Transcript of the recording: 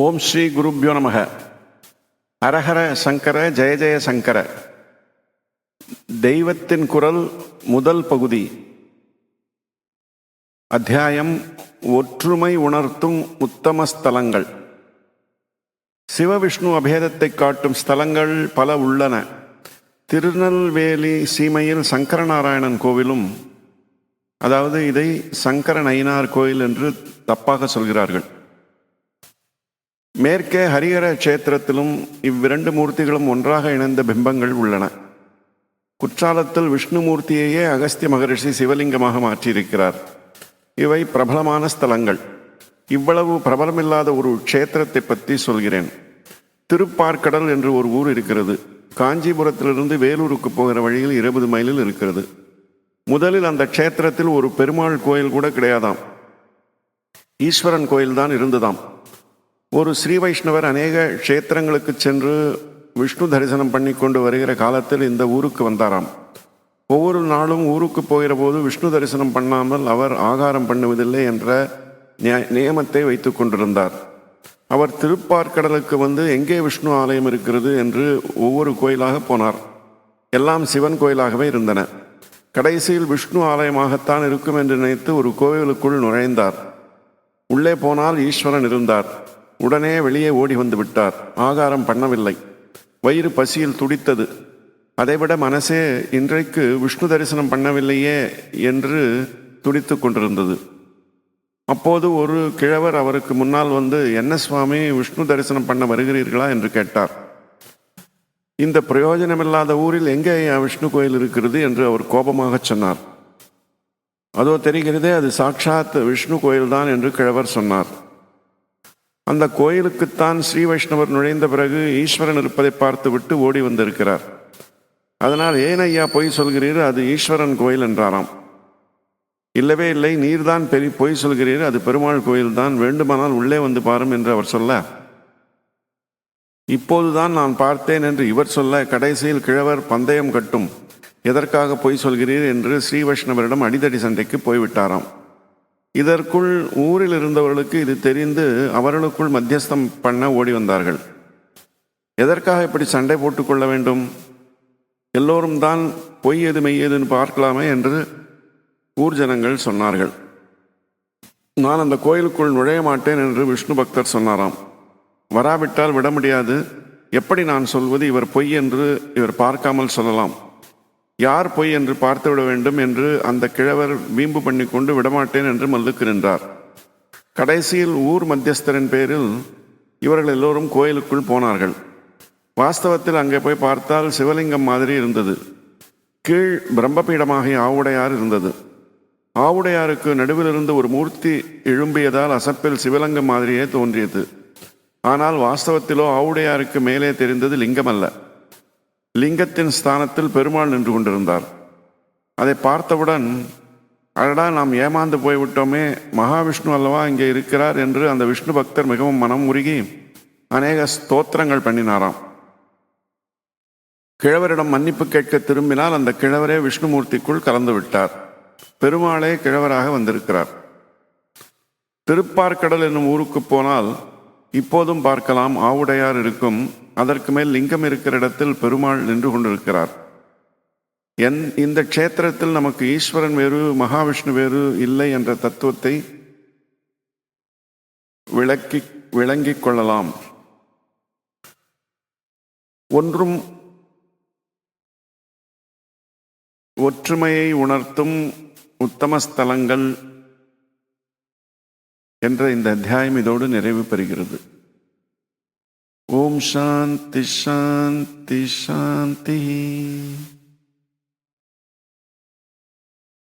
ஓம் ஸ்ரீ குருப்யோ நமக. அரஹர சங்கர ஜெய ஜெய சங்கர. தெய்வத்தின் குரல் முதல் பகுதி. அத்தியாயம் ஒற்றுமை உணர்த்தும் உத்தம ஸ்தலங்கள். சிவவிஷ்ணு அபேதத்தை காட்டும் ஸ்தலங்கள் பல உள்ளன. திருநெல்வேலி சீமையில் சங்கரநாராயணன் கோவிலும் அதாவது இதை சங்கர நயினார் கோயில் என்று தப்பாக சொல்கிறார்கள். மேற்கே ஹரிஹர கஷேத்திரத்திலும் இவ்விரண்டு மூர்த்திகளும் ஒன்றாக இணைந்த பிம்பங்கள் உள்ளன. குற்றாலத்தில் விஷ்ணுமூர்த்தியையே அகஸ்திய மகரிஷி சிவலிங்கமாக மாற்றியிருக்கிறார். இவை பிரபலமான ஸ்தலங்கள். இவ்வளவு பிரபலமில்லாத ஒரு க்ஷேத்திரத்தை பற்றி சொல்கிறேன். திருப்பார்க்கடல் என்று ஒரு ஊர் இருக்கிறது. காஞ்சிபுரத்திலிருந்து வேலூருக்கு போகிற வழியில் இருபது மைலில் இருக்கிறது. முதலில் அந்த க்ஷேத்திரத்தில் ஒரு பெருமாள் கோயில் கூட கிடையாதாம். ஈஸ்வரன் கோயில்தான் இருந்ததாம். ஒரு ஸ்ரீ வைஷ்ணவர் அநேக க்ஷேத்திரங்களுக்கு சென்று விஷ்ணு தரிசனம் பண்ணி கொண்டு வருகிற காலத்தில் இந்த ஊருக்கு வந்தாராம். ஒவ்வொரு நாளும் ஊருக்கு போகிற போது விஷ்ணு தரிசனம் பண்ணாமல் அவர் ஆகாரம் பண்ணுவதில்லை என்ற நிய- நியமத்தை வைத்து கொண்டிருந்தார். அவர் திருப்பார்க்கடலுக்கு வந்து எங்கே விஷ்ணு ஆலயம் இருக்கிறது என்று ஒவ்வொரு கோயிலாக போனார். எல்லாம் சிவன் கோயிலாகவே இருந்தன. கடைசியில் விஷ்ணு ஆலயமாகத்தான் இருக்கும் என்று நினைத்து ஒரு கோவிலுக்குள் நுழைந்தார். உள்ளே போனால் ஈஸ்வரன் இருந்தார். உடனே வெளியே ஓடி வந்து விட்டார். ஆகாரம் பண்ணவில்லை. வயிறு பசியில் துடித்தது. அதைவிட மனசே இன்றைக்கு விஷ்ணு தரிசனம் பண்ணவில்லையே என்று துடித்து கொண்டிருந்தது. அப்போது ஒரு கிழவர் அவருக்கு முன்னால் வந்து என்ன சுவாமி விஷ்ணு தரிசனம் பண்ண வருகிறீர்களா? என்று கேட்டார். இந்த பிரயோஜனமில்லாத ஊரில் எங்கே விஷ்ணு கோயில் இருக்கிறது? என்று அவர் கோபமாக சொன்னார். அதோ தெரிகிறதே அது சாட்சாத் விஷ்ணு கோயில்தான் என்று கிழவர் சொன்னார். அந்த கோயிலுக்குத்தான் ஸ்ரீ வைஷ்ணவர் நுழைந்த பிறகு ஈஸ்வரன் இருப்பதை பார்த்துவிட்டு ஓடி வந்திருக்கிறார். அதனால் ஏன் ஐயா பொய் சொல்கிறீர்? அது ஈஸ்வரன் கோயில் என்றாராம். இல்லவே இல்லை நீர்தான் பெரிய பொய் சொல்கிறீர். அது பெருமாள் கோயில்தான். வேண்டுமானால் உள்ளே வந்து பாரும் என்று அவர் சொல்ல. இப்போதுதான் நான் பார்த்தேன் என்று இவர் சொல்ல கடைசியில் கிழவர் பந்தயம் கட்டும். எதற்காக பொய் சொல்கிறீர்? என்று ஸ்ரீ வைஷ்ணவரிடம் அடிதடி சண்டைக்கு போய்விட்டாராம். இதற்குள் ஊரில் இருந்தவர்களுக்கு இது தெரிந்து அவர்களுக்குள் மத்தியஸ்தம் பண்ண ஓடி வந்தார்கள். எதற்காக இப்படி சண்டை போட்டுக்கொள்ள வேண்டும்? எல்லோரும் தான் பொய் எது மெய் எதுன்னு பார்க்கலாமே என்று ஊர் ஜனங்கள் சொன்னார்கள். நான் அந்த கோயிலுக்குள் நுழைய மாட்டேன் என்று விஷ்ணு பக்தர் சொன்னாராம். வராவிட்டால் விட முடியாது. எப்படி நான் சொல்வது இவர் பொய் என்று இவர் பார்க்காமல் சொல்லலாம். யார் பொய் என்று பார்த்து விட வேண்டும் என்று அந்த கிழவர் வீம்பு பண்ணி கொண்டு விடமாட்டேன் என்று மல்லுக்கு நின்றார். கடைசியில் ஊர் மத்தியஸ்தரின் பேரில் இவர்கள் எல்லோரும் கோயிலுக்குள் போனார்கள். வாஸ்தவத்தில் அங்கே போய் பார்த்தால் சிவலிங்கம் மாதிரி இருந்தது. கீழ் பிரம்மபீடமாகிய ஆவுடையார் இருந்தது. ஆவுடையாருக்கு நடுவிலிருந்து ஒரு மூர்த்தி எழும்பியதால் அசப்பில் சிவலிங்கம் மாதிரியே தோன்றியது. ஆனால் வாஸ்தவத்திலோ ஆவுடையாருக்கு மேலே தெரிந்தது லிங்கம் அல்ல லிங்கத்தின் ஸ்தானத்தில் பெருமாள் நின்று கொண்டிருந்தார். அதை பார்த்தவுடன் அடடா நாம் ஏமாந்து போய்விட்டோமே மகாவிஷ்ணு அல்லவா இங்கே இருக்கிறார் என்று அந்த விஷ்ணு பக்தர் மிகவும் மனம் உருகி அநேக ஸ்தோத்திரங்கள் பண்ணினாராம். கிழவரிடம் மன்னிப்பு கேட்க திரும்பினால் அந்த கிழவரே விஷ்ணுமூர்த்திக்குள் கலந்து விட்டார் பெருமாளே கிழவராக வந்திருக்கிறார். திருப்பார்க்கடல் என்னும் ஊருக்கு போனால் இப்போதும் பார்க்கலாம் ஆவுடையார் இருக்கும். அதற்கு மேல் லிங்கம் இருக்கிற இடத்தில் பெருமாள் நின்று கொண்டிருக்கிறார். என் இந்த க்ஷேத்திரத்தில் நமக்கு ஈஸ்வரன் வேறு மகாவிஷ்ணு வேறு இல்லை என்ற தத்துவத்தை விளக்கி விளங்கிக் கொள்ளலாம். ஒன்றும் ஒற்றுமையை உணர்த்தும் உத்தம ஸ்தலங்கள் என்ற இந்த அத்தியாயம் இதோடு நிறைவு பெறுகிறது. ஓம் சாந்தி சாந்தி சாந்தி.